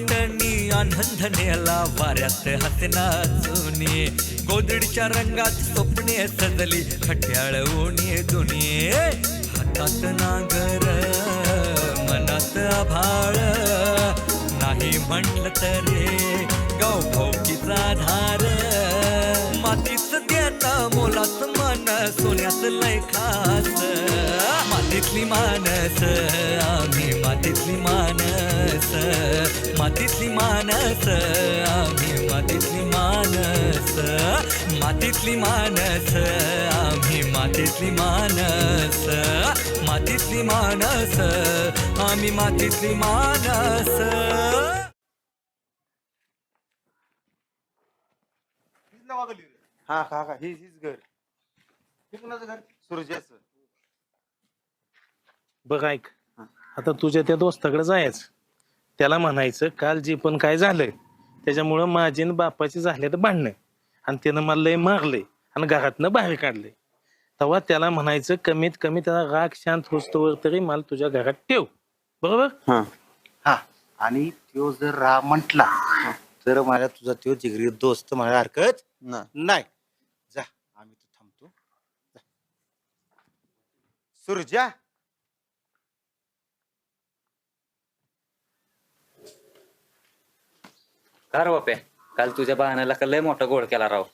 वाटणी आनंद नेला वाऱ्यात हसना चुनी गोदडीच्या रंगात स्वप्ने सजली खट्याळ ओणी दुनी हातात नागर मनात आभाळ. नाही म्हटलं तरी गाव भोवतीचा धार. देता मन सोन्याच लय खास. मातीतली मानस आम्ही मातीतली मानस. मातीतली मानस आम्ही मातीतली मानस. मातीतली मानस आम्ही मातीतली मानस. मातीतली मानस आम्ही मातीतली मानस. हा हा हा. ही हीच घर. हे कुणाचं घर? सूर्याचं बघ ऐक. आता तुझ्या त्या दोस्ताकडे जायचं. त्याला म्हणायचं काल जे पण काय झालंय त्याच्यामुळं माझी आणि बापाची झाले तर भांडणं. आणि त्यानं मला लय मारले आणि घरातनं बाहेर काढले तेव्हा त्याला म्हणायचं कमीत कमी त्याला राग शांत होस्तोवर तरी मला तुझ्या घरात ठेव. बरोबर? हा. हा. आणि तो जर रा म्हटला तर माझ्या तुझा तो जिगरी दोस्त माझ्या हरकत नाही जा आम्ही तू थांबतो जा. सुरजा का रे बाप्या काल तुझ्या बहाण्याला का लय मोठा गोळ केला राव.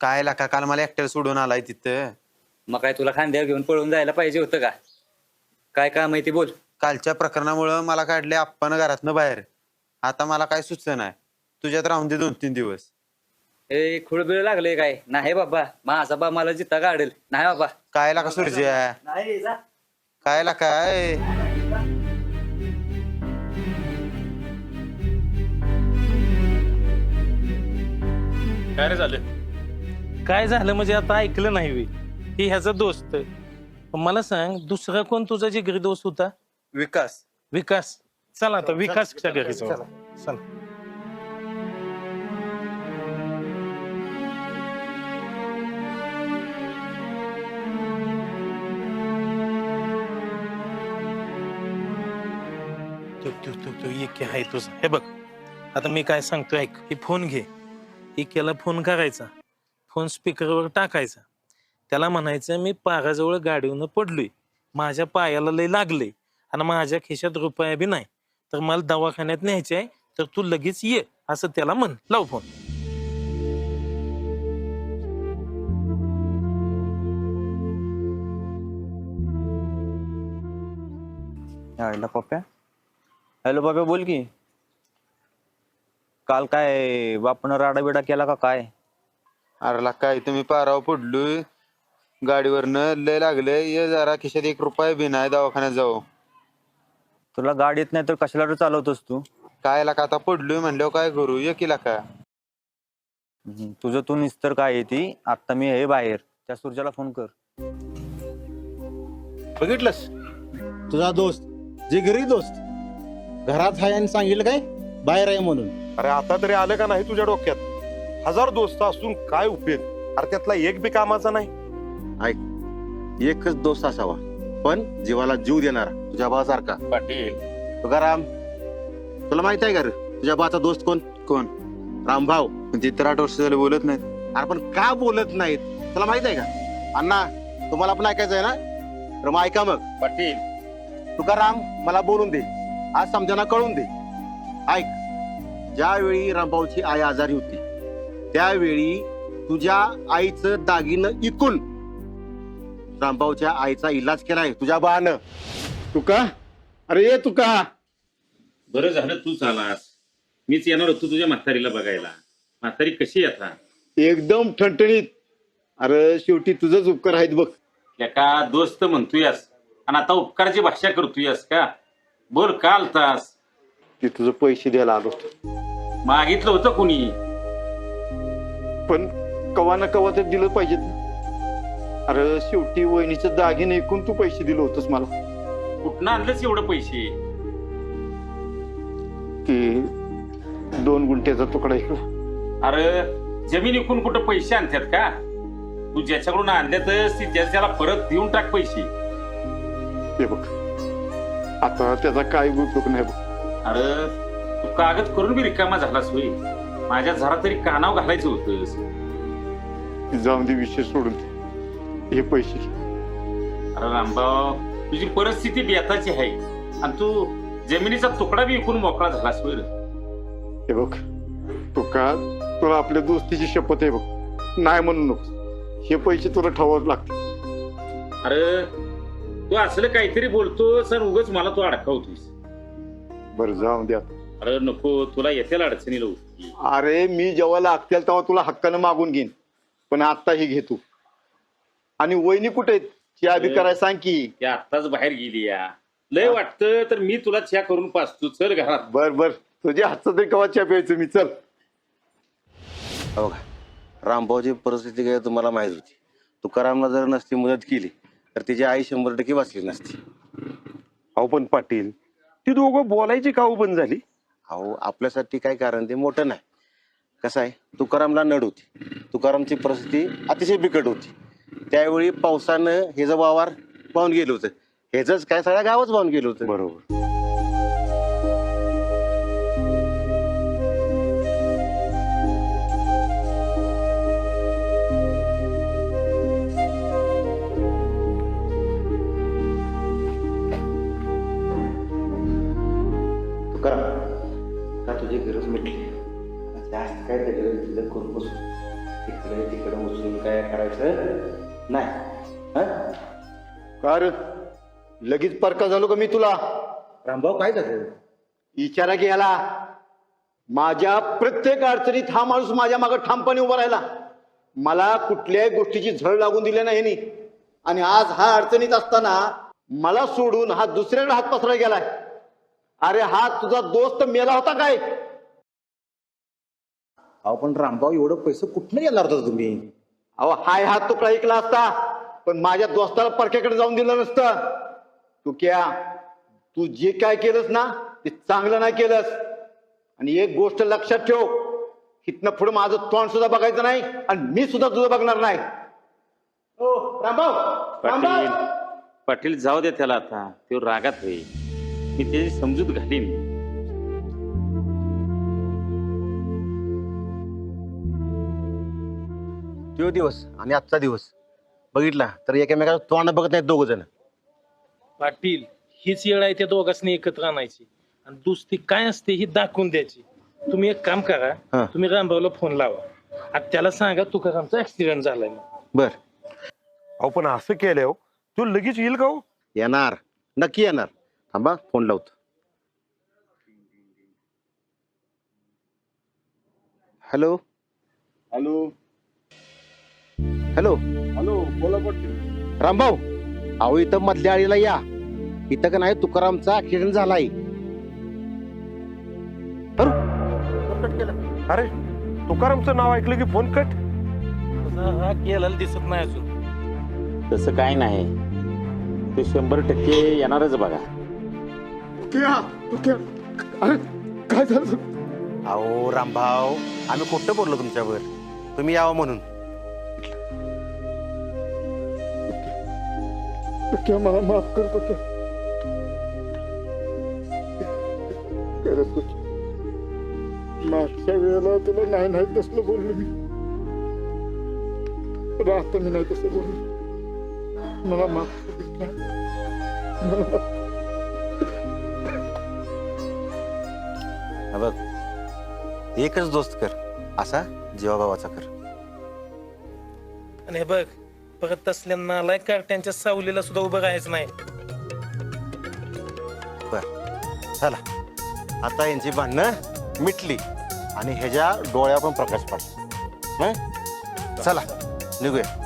काय लाका काल मला एकट्याला सोडून आलाय तिथं. मग काय तुला खांद्यावर घेऊन पळून जायला पाहिजे होतं का? काय काम आहे ते बोल. कालच्या प्रकरणामुळं मला काढले आपण घरातनं बाहेर. आता मला काय सुचत नाही. तुझ्यात राहून दे दोन तीन दिवस. ए खुळबिळ लागले काय? नाही बाबा माझा बा मला जिता काढेल नाही बाबा. काय लाका सुरज्या नाही जा. काय ला काय काय रे झालं? काय झालं म्हणजे आता ऐकलं नाही वे ही ह्याचा दोस्त. पण मला सांग दुसरा कोण तुझा जिगरी दोस्त होता? विकास. विकास. चला आता विकासच्या घरी जाऊ. चला. तो तो तो तो एक आहे तुझं. हे बघ आता मी काय सांगतो ऐक की फोन घे. इकेला फोन करायचा. फोन स्पीकरवर टाकायचा. त्याला म्हणायचं मी पाराजवळ गाडीवरून पडलोय. माझ्या पायाला लय लागले आणि माझ्या खिशात रुपया बी नाही. तर मला दवाखान्यात न्यायचे आहे तर तू लगेच ये असं त्याला म्हण. लाव फोन. हॅलो पप्प्या हॅलो पप्प्या बोल की. काल काय बापन राडा बिडा केला का काय? अरे ला काय तुम्ही पाराव पडलोय. गाडीवरनं लय लागले ये जरा खिशात एक रुपया बी नाही दवाखान्यात जाऊ. तुला गाडी येत नाही तर कशाला रे चालवतोस तू? काय लाका आता पडलोय म्हणल्यावर काय करू? ये की लाका हम्म, तुझं तू निस्तर काय आहे ती? आता मी आहे बाहेर. त्या सूर्याला फोन कर. बघितलंस? तुझा दोस्त जिगरी दोस्त. घरात आहे आणि सांगितलं काय? बाहेर आहे म्हणून. अरे आता तरी आलं का नाही तुझ्या डोक्यात? हजार दोस्त असून काय उपयोग? अरे त्यातला एक बी कामाचा नाही. एकच दोस्त असावा पण जीवाला जीव देणारा तुझ्या भावासारखा पाटील. तुकाराम तुला माहीत आहे का रे तुझ्या भाचा दोस्त कोण? कोण? रामभाऊ पण ते तर आठ वर्ष झाले बोलत नाहीत. अरे पण का बोलत नाहीत? तुला माहीत आहे का? अण्णा तुम्हाला पण ऐकायचं आहे ना? तर मग ऐका मग. पाटील. तुकाराम मला बोलून दे. आज समजांना कळून दे. ऐक ज्यावेळी रामभाऊची आई आजारी होती त्यावेळी तुझ्या आईचं दागिनं इकून रामभाऊच्या आईचा इलाज केलाय तुझ्या बानं तुका? अरे ये तुका. बरं झालं तूच आलास मीच येणार होतो तुझ्या म्हातारीला बघायला. म्हातारी कशी आता? एकदम ठणठणीत. अरे शेवटी तुझंच उपकार आहेत बघ. एका दोस्त म्हणतोयस. आणि आता उपकाराची भाषा करतोयस का? बोल का आलतास ते तुझं पैसे द्यायला आलो मागितलं होतं कुणी? पण कवा ना कवा तर दिलं पाहिजेत ना. अरे शेवटी वहिनीचं दागिने ऐकून तू पैसे दिले होतस मला. कुठनं आणलंच एवढं पैसे? की दोन गुंठ्याचा तुकडा इकडं. अरे जमीन विकून कुठं पैसे आणतात का? तू ज्याच्याकडून आणल्यातच ती त्या- त्याला परत देऊन टाक पैसे. हे बघ. आता त्याचा काय उपयोग नाही बघ. अरे तू कागद करून बी रिकामा झालास होय. माझ्या झरा तरी कानाव घालायचं होतंस. जाऊन दे विषय सोडून दे. हे पैसे घे. अरे रामभाऊ तुझी परिस्थिती बेताची आहे. आणि तू जमिनीचा तुकडा बी विकून मोकळा झालास होय रे. हे बघ तू का तुला आपल्या दोस्तीची शपथ आहे बघ. नाही म्हणू नको हे पैसे तुला ठेवावं लागते अरे तू असलं काहीतरी बोलतो सर उगच मला तू अडकवतोस. बरं जाऊन द्या. अरे नको तुला येतील अडचणीला होती अरे मी जेव्हा लागतील तेव्हा तुला हक्कानं मागून घेईन. पण आता ही घे तू. आणि वहिनी कुठे आहेत? चहा बी करायला सांग की. ती आत्ताच बाहेर गेली या. लय वाटतं तर मी तुला चहा करून पाचतो. चल घरात. बर बर. तुझ्या हातचं तरी कवा चहा प्यायचं? मी चल. हो का रामभाऊची परिस्थिती काय तुम्हाला माहीत होती? तुकारामला जर नसती मदत केली तर तिची आई शंभर टक्के वाचली नसती. अहो पण पाटील ती दोघं बोलायची का हो बंद झाली? अहो आपल्यासाठी काय कारण ते मोठं नाही. कसं आहे तुकारामला नड होती. तुकारामची परिस्थिती अतिशय बिकट होती. त्यावेळी पावसानं हे जर वावर वाहून गेलं होतं. ह्याच काय सगळ्या गावच वाहून गेलं होतं. बरोबर. तिकडे करून बसू. तिकडे तिकडे उचलून काय करायचं? नाही. हं? कार लगेच परका झालो का मी तुला? रामभाऊ काय झालं? इचारा घ्यायला माझ्या प्रत्येक अडचणीत हा माणूस माझ्या मागे ठामपणे उभा राहिला. मला कुठल्याही गोष्टीची झळ लागून दिली नाही ह्यांनी. आणि आज हा अडचणीत असताना मला सोडून हा दुसऱ्याकडे हात पसरा गेलाय. अरे हा तुझा दोस्त मेला होता काय? अहो पण रामभाऊ एवढं पैसे कुठनं येणार होता तुम्ही? अहो हाय हात तुकडा ऐकला असता पण माझ्या दोस्ताला परक्याकडे जाऊन दिलं नसतं. तू क्या तू जे काय केलंस ना ते चांगलं नाही केलंस. आणि एक गोष्ट लक्षात ठेव इथनं पुढे माझं तोंड सुद्धा बघायचं नाही आणि मी सुद्धा तुझं बघणार नाही. ओ रामभाऊ पाटील पाटील जाऊ दे त्याला आता. तो रागात होईल. मी त्याची समजूत घालीन. तो दिवस आणि आजचा दिवस. बघितला तर एकामेकाला तोंड बघत नाहीत दोघ जण. पाटील हीच येळ आहे त्या दोघांनी एकत्र आणायची. आणि दुसरी काय असते ही दाखवून द्यायची. तुम्ही एक काम करा हा. तुम्ही रामभाऊला फोन लावा. आणि त्याला सांगा तुकारामचा ऍक्सिडेंट झालाय म्हणून. बर. अहो पण असं केलं हो. तू लगेच येईल का हो? येणार. नक्की येणार. थांबा फोन लावतो. हॅलो. हॅलो. हॅलो हॅलो बोला पाटील रामभाऊ अहो इथं मधल्या आळीला या. इथं का नाही तुकारामचा ऍक्सिडेंट झालाय. अरे तुकारामचं नाव ऐकलं की फोन कट? हा गेलेला दिसत नाही अजून. तसं काय नाही. ते शंभर टक्के येणारच बघा. क्या तू क्या अरे काय झालं? अहो रामभाऊ आम्ही कुठं बोललो तुमच्यावर. तुम्ही यावं म्हणून. क्या मला माफ कर तो क्या खरंच तो मागच्या वेळेला तुला नाही नाही तसलं बोललो मी. पण आता मी नाही तसं बोललो. मला माफ कर हा बघ एकच दोस्त कर असा जीवाभावाचा कर. आणि हे बघ परत तसल्या नालाय कार्ट्यांच्या सावलीला सुद्धा उभं राहायचं नाही. बर. चला. आता यांची भांडणं मिटली आणि ह्याच्या डोळ्या पण प्रकाश पडला. हं? चला. निघूया.